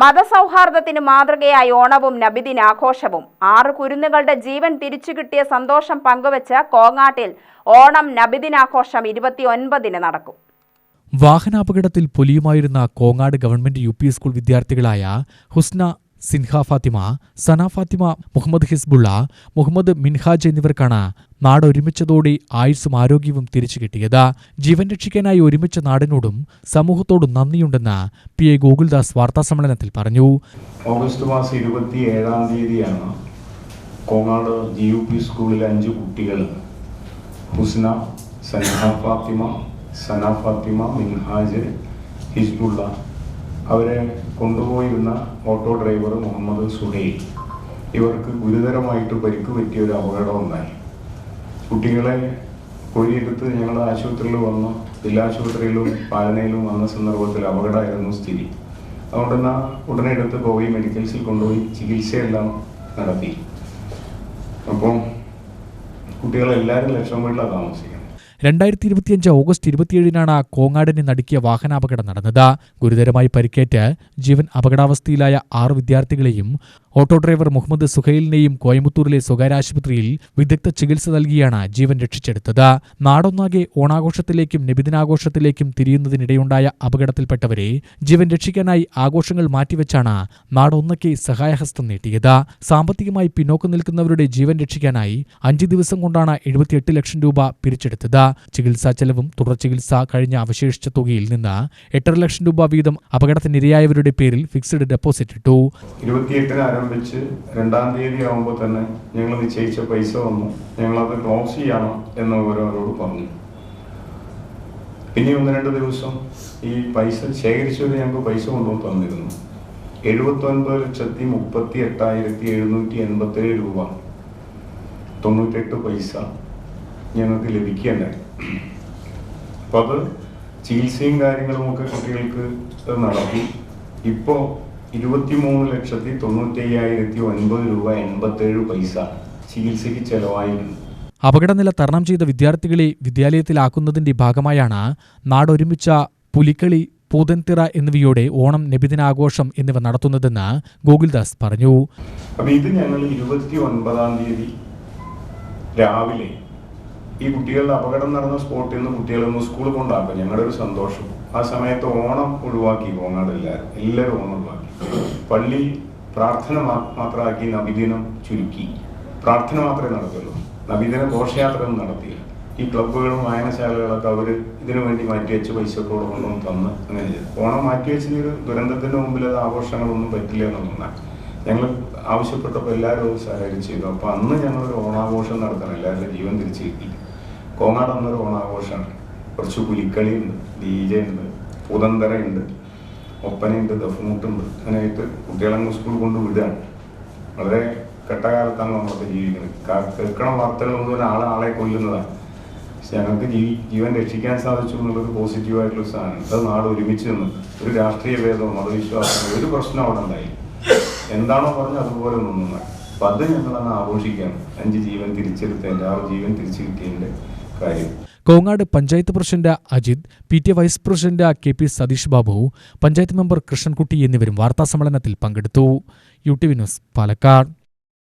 മതസൗഹാർദ്ദത്തിന് മാതൃകയായി ഓണവും നബിദിനാഘോഷവും ആറ് കുരുന്നുകളുടെ ജീവൻ തിരിച്ചു കിട്ടിയ സന്തോഷം പങ്കുവച്ച് കോങ്ങാട്ടിൽ ഓണം നബിദിനാഘോഷം ഇരുപത്തിയൊൻപതിന് നടക്കും. വാഹനാപകടത്തിൽ പൊലിയുമായിരുന്ന കോങ്ങാട് ഗവൺമെന്റ് യു സ്കൂൾ വിദ്യാർത്ഥികളായ ഹുസ്ന സിൻഹ ഫാത്തിമ സന ഫാത്തിമ മുഹമ്മദ് ഹിസ്ബുള്ള മുഹമ്മദ് മിൻഹാജ് എന്നിവർക്കാണ് നാട് ഒരുമിച്ചതോടെ ആയുസ്സും ആരോഗ്യവും തിരിച്ചു കിട്ടിയത്. ജീവൻ രക്ഷിക്കാനായി ഒരുമിച്ച നാടിനോടും സമൂഹത്തോടും നന്ദിയുണ്ടെന്ന് പി എ ഗോകുൽദാസ് വാർത്താസമ്മേളനത്തിൽ പറഞ്ഞു. ഓഗസ്റ്റ് മാസം ഇരുപത്തി ഏഴാം തീയതിയാണ് കോങ്ങാട് ജി യു പി സ്കൂളിലെ അഞ്ച് കുട്ടികൾ ഹുസ്ന സനഹ ഫാത്തിമ സന ഫാത്തിമ മിൻഹാജ് ഹിസ്ബുള്ള അവരെ കൊണ്ടുപോയിരുന്ന ഓട്ടോ ഡ്രൈവർ മുഹമ്മദ് സുഹൈൽ ഇവർക്ക് ഗുരുതരമായിട്ട് പരിക്ക് പറ്റിയ ഒരു അപകടം ഉണ്ടായി കുട്ടികളെ കോരിയെടുത്ത് ഞങ്ങൾ ആശുപത്രിയിൽ വന്നു. ജില്ലാ ആശുപത്രിയിലും പാലനയിലും വന്ന സന്ദർഭത്തിൽ അപകടമായിരുന്നു സ്ഥിതി. അതുകൊണ്ട് തന്നെ ഉടനെ എടുത്ത് പോയി മെഡിക്കൽസിൽ കൊണ്ടുപോയി ചികിത്സയെല്ലാം നടത്തി. അപ്പം കുട്ടികളെല്ലാവരും ലക്ഷം വീട്ടിലാണ് താമസിക്കുന്നത്. രണ്ടായിരത്തി ഇരുപത്തിയഞ്ച് ഓഗസ്റ്റ് ഇരുപത്തിയേഴിനാണ് കോങ്ങാടിനെ നടുക്കിയ വാഹനാപകടം നടന്നത്. ഗുരുതരമായി പരിക്കേറ്റ് ജീവൻ അപകടാവസ്ഥയിലായ ആറ് വിദ്യാർത്ഥികളെയും ഓട്ടോ ഡ്രൈവർ മുഹമ്മദ് സുഹൈലിനെയും കോയമ്പത്തൂരിലെ സ്വകാര്യ ആശുപത്രിയിൽ വിദഗ്ധ ചികിത്സ നൽകിയാണ് ജീവൻ രക്ഷിച്ചെടുത്തത്. നാടൊന്നാകെ ഓണാഘോഷത്തിലേക്കും നബിദിനാഘോഷത്തിലേക്കും തിരിയുന്നതിനിടെയുണ്ടായ അപകടത്തിൽപ്പെട്ടവരെ ജീവൻ രക്ഷിക്കാനായി ആഘോഷങ്ങൾ മാറ്റിവെച്ചാണ് നാടൊന്നൊക്കെ സഹായഹസ്തം നീട്ടിയത്. സാമ്പത്തികമായി പിന്നോക്കം നിൽക്കുന്നവരുടെ ജീവൻ രക്ഷിക്കാനായി അഞ്ച് ദിവസം കൊണ്ടാണ് എഴുപത്തിയെട്ട് ലക്ഷം രൂപ പിരിച്ചെടുത്തത്. ചികിത്സാ ചെലവും തുടർ ചികിത്സ കഴിഞ്ഞ അവശേഷിച്ച തുകയിൽ നിന്ന് എട്ടര ലക്ഷം രൂപ വീതം അപകടത്തിനിരയായവരുടെ പേരിൽ ഫിക്സഡ് ഡെപ്പോസിറ്റ് ഇട്ടു ആരംഭിച്ച് രണ്ടാം തീയതി ആകുമ്പോൾ തന്നെ ഞങ്ങൾ നിശ്ചയിച്ച പൈസ വന്നു. ഞങ്ങളത് ക്ലോസ് ചെയ്യണം എന്ന് ഓരോരോട് പറഞ്ഞു. പിന്നെ ഒന്ന് രണ്ട് ദിവസം ഈ പൈസ ശേഖരിച്ചവർ ഞങ്ങൾക്ക് പൈസ കൊണ്ടുവന്ന് തന്നിരുന്നു. എഴുപത്തൊൻപത് ലക്ഷത്തി മുപ്പത്തി എട്ടായിരത്തി എഴുന്നൂറ്റി എൺപത്തേഴ് രൂപ. തൊണ്ണൂറ്റെട്ട് പൈസ ഞങ്ങൾക്ക് ലഭിക്കുകയുണ്ടായി അപ്പോൾ അത് ചികിത്സയും കാര്യങ്ങളുമൊക്കെ കുട്ടികൾക്ക് നടത്തി. ഇപ്പോൾ ഇരുപത്തിമൂന്ന് ലക്ഷത്തി തൊണ്ണൂറ്റി അയ്യായിരത്തി ഒൻപത് രൂപ എൺപത്തേഴ് പൈസ ചികിത്സയ്ക്ക് ചെലവായിരുന്നു. അപകടനില തരണം ചെയ്ത വിദ്യാർത്ഥികളെ വിദ്യാലയത്തിലാക്കുന്നതിന്റെ ഭാഗമായാണ് നാടൊരുമിച്ച പുലിക്കളി പൂതൻതിറ എന്നിവയോടെ ഓണം നബിദിനാഘോഷം എന്നിവ നടത്തുന്നതെന്ന് ഗോകുൽദാസ് പറഞ്ഞു. അപ്പം ഇത് ഞങ്ങൾ ഇരുപത്തി ഒൻപതാം തീയതി രാവിലെ ഈ കുട്ടികളുടെ അപകടം നടന്ന സ്പോട്ടിൽ നിന്ന് കുട്ടികളെ ഒന്ന് സ്കൂളിൽ കൊണ്ടാക്കും. ഞങ്ങളുടെ ഒരു സന്തോഷം. ആ സമയത്ത് ഓണം ഒഴിവാക്കി എല്ലാവരും എല്ലാവരും ഓണം ഒഴിവാക്കി. പള്ളി പ്രാർത്ഥന മാത്രമാക്കി നബിദിനം ചുരുക്കി. പ്രാർത്ഥന മാത്രമേ നടത്തുള്ളൂ. നബിദിന ഘോഷയാത്ര ഒന്നും നടത്തിയില്ല. ഈ ക്ലബ്ബുകളും വായനശാലകളൊക്കെ അവർ ഇതിനു വേണ്ടി മാറ്റിവെച്ച് പൈസ ഒക്കെ ഇവിടെ കൊണ്ടുവന്ന് തന്ന് അങ്ങനെ ചെയ്തു. ഓണം മാറ്റിവെച്ചതിന് ഒരു ദുരന്തത്തിന്റെ മുമ്പിൽ അത് ആഘോഷങ്ങളൊന്നും പറ്റില്ല എന്നുള്ളതാണ് ഞങ്ങൾ ആവശ്യപ്പെട്ടപ്പോൾ എല്ലാവരും സഹകരിച്ച് ചെയ്തു. അപ്പോൾ അന്ന് ഞങ്ങളൊരു ഓണാഘോഷം നടത്തണം. എല്ലാവരുടെ ജീവൻ തിരിച്ചു കിട്ടി. കോങ്ങാട് അന്നൊരു ഓണാഘോഷമാണ്. കുറച്ച് പുലിക്കളിയുണ്ട് ഡി ജെ ഉണ്ട് പൂതന്തരയുണ്ട്. ഒപ്പനയുണ്ട് ദഫ്മുട്ടുണ്ട്. അങ്ങനെയായിട്ട് കുട്ടികളങ്ങ് സ്കൂളിൽ കൊണ്ട് വിടുകയാണ്. വളരെ കെട്ടകാലത്താണ് നമ്മളൊക്കെ ജീവിക്കുന്നത്. കേൾക്കണ വാർത്തകൾ ഒന്നും ആളെ ആളെ കൊല്ലുന്നതാണ്. പക്ഷെ ഞങ്ങൾക്ക് ജീ ജീവൻ രക്ഷിക്കാൻ സാധിച്ചു എന്നുള്ളത് പോസിറ്റീവായിട്ടുള്ള സാധനം അത് നാട് ഒരുമിച്ച് നിന്ന് ഒരു രാഷ്ട്രീയ ഭേദമോ മതവിശ്വാസമോ ഒരു പ്രശ്നം അവിടെ ഉണ്ടായി എന്താണോ പറഞ്ഞത് അതുപോലെ നിന്നു അപ്പം അത് ഞങ്ങളന്ന് ആഘോഷിക്കുകയാണ്. അഞ്ച് ജീവൻ തിരിച്ചെടുത്തതിന്റെ ആറ് ജീവൻ തിരിച്ചു കിട്ടിയതിന്റെ കാര്യം. Kongad panchayat president Ajith P T vice president K P Satheesh Babu panchayat member Krishnankutty എന്നിവരും വാർത്താസമ്മേളനത്തിൽ പങ്കെടുത്തു. U T V news Palakkad.